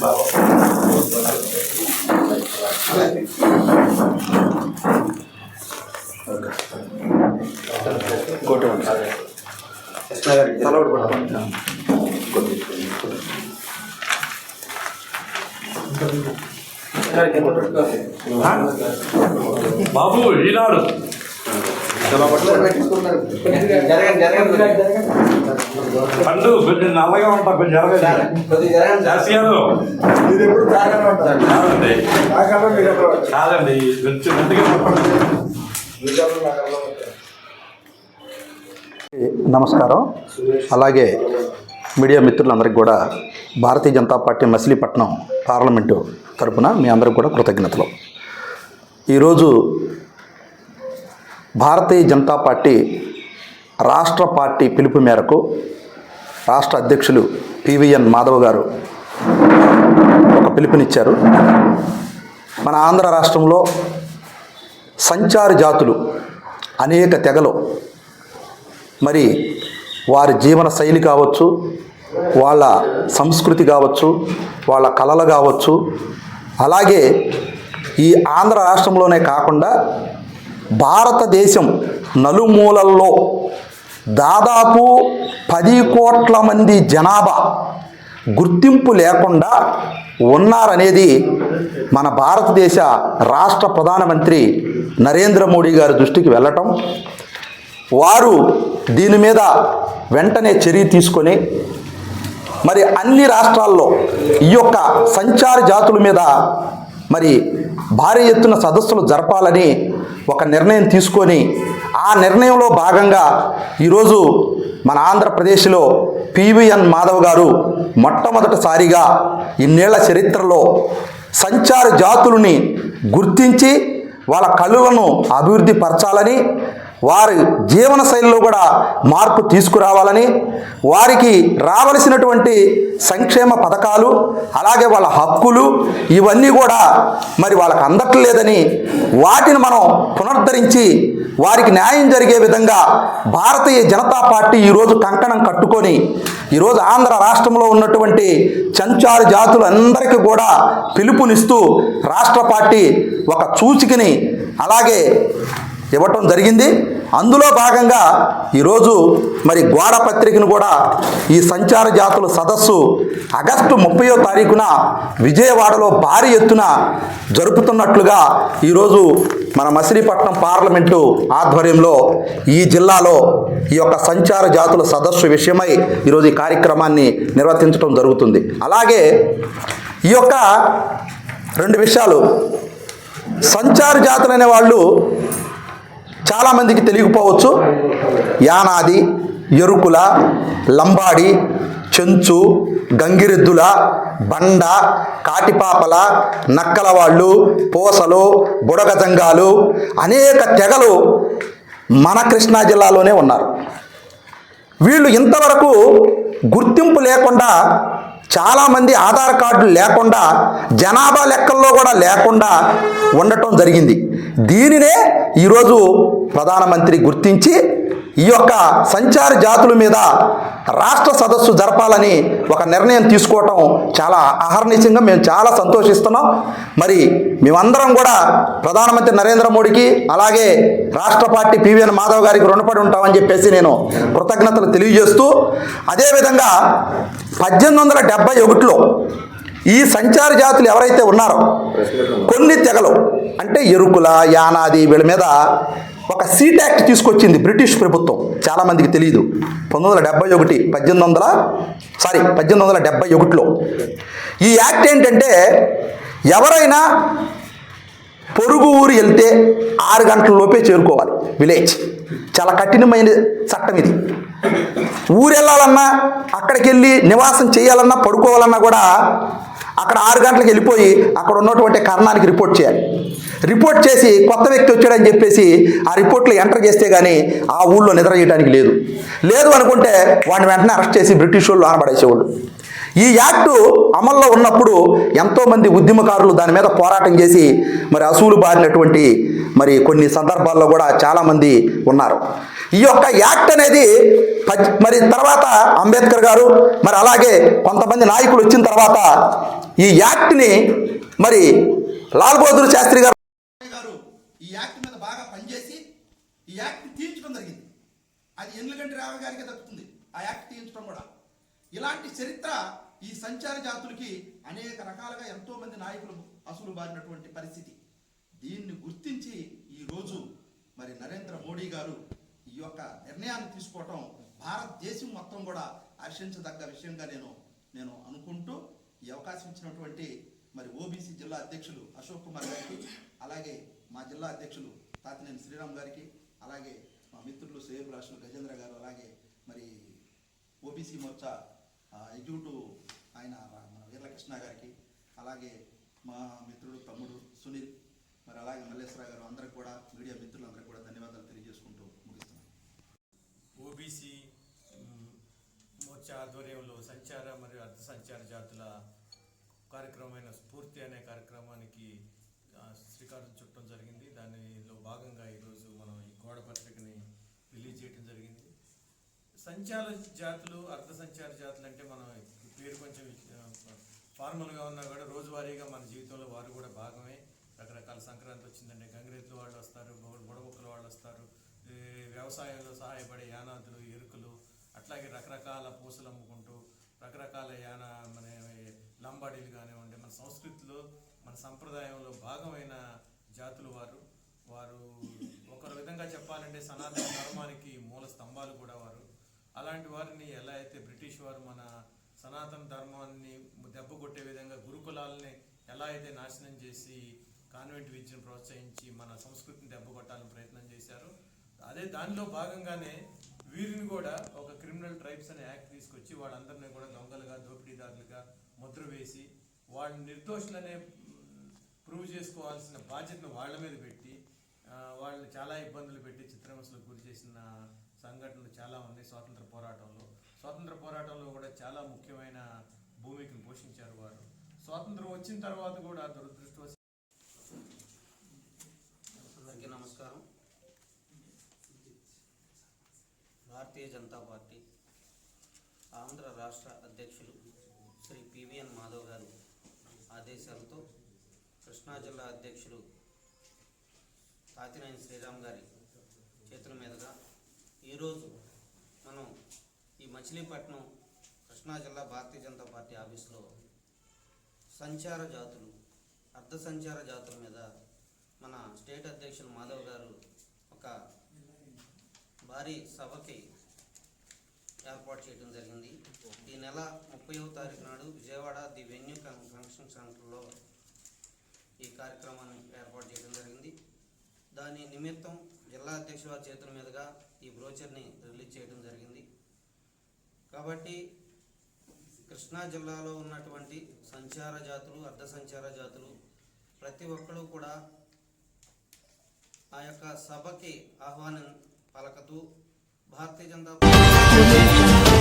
Bye. బాబు ఈనాడు. పండు కొంచెం నల్లగా ఉంటా కొంచెం జరగదు కాదండి. కాదండి కొంచెం నమస్కారం. అలాగే మీడియా మిత్రులందరికీ కూడా భారతీయ జనతా పార్టీ మచిలీపట్నం పార్లమెంటు తరపున మీ అందరికి కూడా కృతజ్ఞతలు. ఈరోజు భారతీయ జనతా పార్టీ రాష్ట్ర పార్టీ పిలుపు మేరకు రాష్ట్ర అధ్యక్షులు పివిఎన్ మాధవ్ గారు ఒక పిలుపునిచ్చారు. మన ఆంధ్ర రాష్ట్రంలో సంచారి జాతులు అనేక తెగలు. మరి వారి జీవన శైలి కావచ్చు వాళ్ళ సంస్కృతి కావచ్చు వాళ్ళ కళలు కావచ్చు. అలాగే ఈ ఆంధ్ర రాష్ట్రంలోనే కాకుండా భారతదేశం నలుమూలల్లో దాదాపు పది కోట్ల మంది జనాభా గుర్తింపు లేకుండా ఉన్నారనేది మన భారతదేశ రాష్ట్ర ప్రధానమంత్రి నరేంద్ర మోడీ గారి దృష్టికి వెళ్ళటం. వారు దీని మీద వెంటనే చర్య తీసుకొని మరి అన్ని రాష్ట్రాల్లో ఈ యొక్క సంచార జాతుల మీద మరి భారీ ఎత్తున సదస్సులు జరపాలని ఒక నిర్ణయం తీసుకొని ఆ నిర్ణయంలో భాగంగా ఈరోజు మన ఆంధ్రప్రదేశ్లో పివిఎన్ మాధవ్ గారు మొట్టమొదటిసారిగా ఇన్నేళ్ళ చరిత్రలో సంచార జాతులని గుర్తించి వాళ్ళ కళలను అభివృద్ధి పరచాలని వారి జీవన శైలిలో కూడా మార్పు తీసుకురావాలని వారికి రావలసినటువంటి సంక్షేమ పథకాలు అలాగే వాళ్ళ హక్కులు ఇవన్నీ కూడా మరి వాళ్ళకి అందట్లేదని వాటిని మనం పునరుద్ధరించి వారికి న్యాయం జరిగే విధంగా భారతీయ జనతా పార్టీ ఈరోజు కంకణం కట్టుకొని ఈరోజు ఆంధ్ర రాష్ట్రంలో ఉన్నటువంటి చంచారు జాతులందరికీ కూడా పిలుపునిస్తూ రాష్ట్ర పార్టీ ఒక సూచికని అలాగే ఇవ్వటం జరిగింది. అందులో భాగంగా ఈరోజు మరి గోడ పత్రికను కూడా ఈ సంచార జాతుల సదస్సు ఆగస్టు ముప్పయో తారీఖున విజయవాడలో భారీ ఎత్తున జరుపుతున్నట్లుగా ఈరోజు మన మచిలీపట్నం పార్లమెంటు ఆధ్వర్యంలో ఈ జిల్లాలో ఈ యొక్క సంచార జాతుల సదస్సు విషయమై ఈరోజు ఈ కార్యక్రమాన్ని నిర్వర్తించడం జరుగుతుంది. అలాగే ఈ యొక్క రెండు విషయాలు. సంచార జాతులు అనే వాళ్ళు చాలామందికి తెలియకపోవచ్చు. యానాది ఎరుకుల లంబాడి చెంచు గంగిరెద్దుల బండ కాటిపాపల నక్కలవాళ్ళు పూసలు బుడగజంగాలు అనేక తెగలు మన కృష్ణా జిల్లాలోనే ఉన్నారు. వీళ్ళు ఇంతవరకు గుర్తింపు లేకుండా చాలామంది ఆధార్ కార్డులు లేకుండా జనాభా లెక్కల్లో కూడా లేకుండా ఉండటం జరిగింది. దీనినే ఈరోజు ప్రధానమంత్రి గుర్తించి ఈ యొక్క సంచార జాతుల మీద రాష్ట్ర సదస్సు జరపాలని ఒక నిర్ణయం తీసుకోవటం చాలా అహర్నిశంగా మేము చాలా సంతోషిస్తున్నాం. మరి మేమందరం కూడా ప్రధానమంత్రి నరేంద్ర మోడీకి అలాగే రాష్ట్ర పార్టీ పివిఎన్ మాధవ్ గారికి రుణపడి ఉంటామని చెప్పేసి నేను కృతజ్ఞతలు తెలియజేస్తూ అదేవిధంగా పద్దెనిమిది వందల డెబ్బై ఒకటిలో ఈ సంచార జాతులు ఎవరైతే ఉన్నారో కొన్ని తెగలు అంటే ఎరుకుల యానాది వీళ్ళ మీద ఒక సీట్ యాక్ట్ తీసుకొచ్చింది బ్రిటిష్ ప్రభుత్వం. చాలామందికి తెలియదు పంతొమ్మిది వందల డెబ్బై ఒకటి పద్దెనిమిది వందల సారీ పద్దెనిమిది వందల డెబ్బై ఒకటిలో. ఈ యాక్ట్ ఏంటంటే ఎవరైనా పొరుగు ఊరు వెళ్తే ఆరు గంటల లోపే చేరుకోవాలి విలేజ్. చాలా కఠినమైన చట్టం ఇది. ఊరు వెళ్ళాలన్నా అక్కడికి వెళ్ళి నివాసం చేయాలన్నా పడుకోవాలన్నా కూడా అక్కడ ఆరు గంటలకు వెళ్ళిపోయి అక్కడ ఉన్నటువంటి కర్ణానికి రిపోర్ట్ చేయాలి. రిపోర్ట్ చేసి కొత్త వ్యక్తి వచ్చాడని చెప్పేసి ఆ రిపోర్ట్లో ఎంటర్ చేస్తే కానీ ఆ ఊళ్ళో నిద్ర చేయడానికి లేదు. లేదు అనుకుంటే వాడిని వెంటనే అరెస్ట్ చేసి బ్రిటిష్ వాళ్ళు ఆనబడేసేవాళ్ళు ఈ యాక్టు అమల్లో ఉన్నప్పుడు ఎంతోమంది ఉద్యమకారులు దాని మీద పోరాటం చేసి మరి అసూలు బారినటువంటి మరి కొన్ని సందర్భాల్లో కూడా చాలామంది ఉన్నారు. ఈ యొక్క యాక్ట్ అనేది మరి తర్వాత అంబేద్కర్ గారు మరి అలాగే కొంతమంది నాయకులు వచ్చిన తర్వాత ఈ యాక్ట్ని మరి లాల్ బహదూర్ శాస్త్రి గారు ఈ యాక్ట్ మీద బాగా పనిచేసి ఈ యాక్ట్ తీయించడం జరిగింది. అది ఎన్నిగంటి రావ గారికి దక్కుతుంది. ఆ యాక్ట్ తీయించడం కూడా. ఇలాంటి చరిత్ర ఈ సంచార జాతులకి అనేక రకాలుగా ఎంతోమంది నాయకులు అసలు బారినటువంటి పరిస్థితి. దీన్ని గుర్తించి ఈరోజు మరి నరేంద్ర మోడీ గారు ఈ యొక్క నిర్ణయాన్ని తీసుకోవటం భారతదేశం మొత్తం కూడా హర్షించదగ్గ విషయంగా నేను నేను అనుకుంటూ ఈ అవకాశం ఇచ్చినటువంటి మరి ఓబీసీ జిల్లా అధ్యక్షులు అశోక్ కుమార్ గారికి అలాగే మా జిల్లా అధ్యక్షులు తాతినేని శ్రీరామ్ గారికి అలాగే మా మిత్రులు శ్రేయబు రాష్ట్రులు గజేంద్ర గారు అలాగే మరి ఓబీసీ మోర్చా ఎగ్జిక్యూటివ్ ఆయన రా- మన వీరకృష్ణ గారికి అలాగే మా మిత్రుడు తమ్ముడు సునీల్ మరి అలాగే మల్లేశ్వర గారు అందరికి కూడా మీడియా మిత్రులందరికీ కూడా ధన్యవాదాలు తెలియజేసుకుంటూ ముగిస్తున్నాను ఓబీసీ మోర్చా ఆధ్వర్యంలో సంచార మరియు అర్ధ సంచార జాతుల కార్యక్రమమైన స్ఫూర్తి అనే కార్యక్రమానికి శ్రీకారం చుట్టడం జరిగింది. దానిలో భాగంగా ఈరోజు మనం ఈ గోడ పత్రికని రిలీజ్ చేయడం జరిగింది. సంచార జాతులు అర్ధ సంచార జాతులు అంటే మనం పేరు కొంచెం ఫార్మల్గా ఉన్నా కూడా రోజువారీగా మన జీవితంలో వారు కూడా భాగమే. రకరకాల సంక్రాంతి వచ్చిందంటే గంగిరెద్దుల వాళ్ళు వస్తారు బుడ- బుడబుక్కల వాళ్ళు వస్తారు. వ్యవసాయంలో సహాయపడే యానాదులు ఎరుకలు అట్లాగే రకరకాల పూసలు అమ్ముకుంటూ రకరకాల యాన మన లంబాడీలు కానివ్వండి మన సంస్కృతిలో మన సంప్రదాయంలో భాగమైన జాతులు వారు. వారు ఒకరు విధంగా చెప్పాలంటే సనాతన ధర్మానికి మూల స్తంభాలు కూడా వారు. అలాంటి వారిని ఎలా అయితే బ్రిటిష్ వారు మన సనాతన ధర్మాన్ని దెబ్బ కొట్టే విధంగా గురుకులాలని ఎలా అయితే నాశనం చేసి కాన్వెంట్ విద్యను ప్రోత్సహించి మన సంస్కృతిని దెబ్బ కొట్టాలని ప్రయత్నం చేశారు. అదే దానిలో భాగంగానే వీరిని కూడా ఒక క్రిమినల్ ట్రైబ్స్ అనే యాక్ట్ తీసుకొచ్చి వాళ్ళందరినీ కూడా దొంగలుగా దోపిడీదారులుగా ముద్ర వేసి వాళ్ళ నిర్దోషులనే ప్రూవ్ చేసుకోవాల్సిన బాధ్యతను వాళ్ళ మీద పెట్టి వాళ్ళని చాలా ఇబ్బందులు పెట్టి చిత్రహింసలకు గురి చేసిన సంఘటనలు చాలా ఉన్నాయి స్వాతంత్ర పోరాటంలో. స్వాతంత్ర పోరాటంలో కూడా చాలా ముఖ్యమైన భూమికను పోషించారు వారు. స్వాతంత్రం వచ్చిన తర్వాత కూడా దురదృష్టవశాత్తు అందరికీ నమస్కారం. భారతీయ జనతా పార్టీ ఆంధ్ర రాష్ట్ర అధ్యక్షులు శ్రీ పివిఎన్ మాధవ్ గారు ఆదేశాలతో కృష్ణా జిల్లా అధ్యక్షులు తాతినేని శ్రీరామ్ గారి చేతుల మీదుగా ఈరోజు మనం ఈ మచిలీపట్నం కృష్ణా జిల్లా భారతీయ జనతా పార్టీ ఆఫీసులో సంచార జాతులు అర్ధ సంచార జాతుల మీద మన స్టేట్ అధ్యక్షులు మాధవ్ గారు ఒక భారీ సభకి ఏర్పాటు చేయడం జరిగింది. ఈ నెల ముప్పైవ తారీఖు నాడు Vijayawada the venue con- convention సెంటర్లో ఈ కార్యక్రమాన్ని ఏర్పాటు చేయడం జరిగింది. దాని నిమిత్తం జిల్లా అధ్యక్షుల చేతుల మీదుగా ఈ బ్రోచర్ని రిలీజ్ చేయడం జరిగింది. కాబట్టి కృష్ణా జిల్లాలో ఉన్నటువంటి సంచార జాతులు అర్ధ సంచార జాతులు ప్రతి ఒక్కరూ కూడా ఆ యొక్క సభకి ఆహ్వానం పలకతూ భారతీయ జనతా పార్టీ